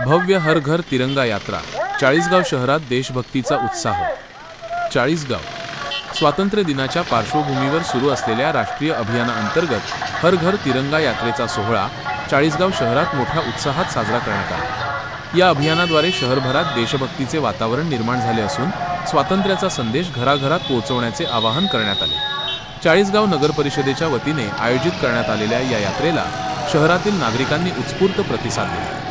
भव्य हर घर तिरंगा यात्रा चाळीसगाव शहरात देशभक्तीचा उत्साह. चाळीसगाव. स्वातंत्र्य दिनाच्या पार्श्वभूमीवर सुरू असलेल्या राष्ट्रीय अभियानाअंतर्गत हर घर तिरंगा यात्रेचा सोहळा चाळीसगाव शहरात मोठ्या उत्साहात साजरा करण्यात आला. या अभियानाद्वारे शहरभरात देशभक्तीचे वातावरण निर्माण झाले असून स्वातंत्र्याचा संदेश घराघरात पोहोचवण्याचे आवाहन करण्यात आले. चाळीसगाव नगर परिषदेच्या वतीने आयोजित करण्यात आलेल्या या यात्रेला शहरातील नागरिकांनी उत्स्फूर्त प्रतिसाद दिला.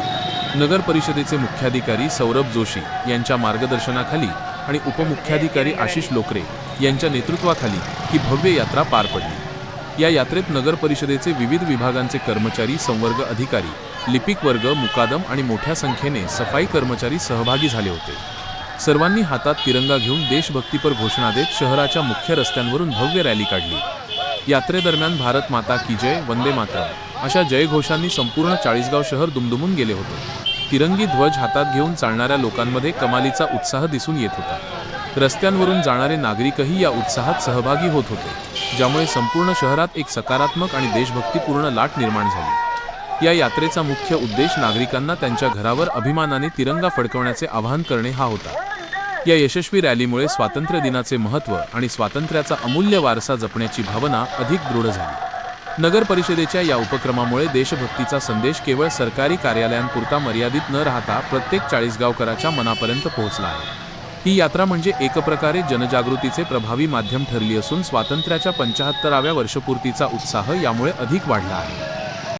नगर परिषदेचे मुख्याधिकारी सौरभ जोशी यांच्या मार्गदर्शनाखाली आणि उपमुख्याधिकारी आशिष लोकरे यांच्या नेतृत्वाखाली ही भव्य यात्रा पार पडली. या यात्रेत नगर परिषदेचे विविध विभागांचे कर्मचारी संवर्ग अधिकारी लिपिक वर्ग मुकादम आणि मोठ्या संख्येने सफाई कर्मचारी सहभागी झाले होते. सर्वांनी हातात तिरंगा घेऊन देशभक्तीपर घोषणा देत शहराच्या मुख्य रस्त्यांवरून भव्य रॅली काढली. यात्रेदरम्यान भारत माता की जय वंदे माता अशा जयघोषांनी संपूर्ण चाळीसगाव शहर दुमदुमून गेले होते. तिरंगी ध्वज हातात घेऊन चालणाऱ्या लोकांमध्ये कमालीचा उत्साह दिसून येत होता. रस्त्यांवरून जाणारे नागरिकही या उत्साहात सहभागी होत होते ज्यामुळे संपूर्ण शहरात एक सकारात्मक आणि देशभक्तीपूर्ण लाट निर्माण झाली. या यात्रेचा मुख्य उद्देश नागरिकांना त्यांच्या घरावर अभिमानाने तिरंगा फडकवण्याचे आवाहन करणे हा होता. या यशस्वी रॅलीमुळे स्वातंत्र्य दिनाचे महत्त्व आणि स्वातंत्र्याचा अमूल्य वारसा जपण्याची भावना अधिक दृढ झाली. नगर परिषदेच्या या उपक्रमामुळे देशभक्तीचा संदेश केवळ सरकारी कार्यालयांपुरता मर्यादित न राहता प्रत्येक चाळीसगावकराच्या मनापर्यंत पोहोचला आहे. ही यात्रा म्हणजे एक प्रकारे जनजागृतीचे प्रभावी माध्यम ठरली असून स्वातंत्र्याच्या पंचाहत्तराव्या वर्षपूर्तीचा उत्साह यामुळे अधिक वाढला आहे.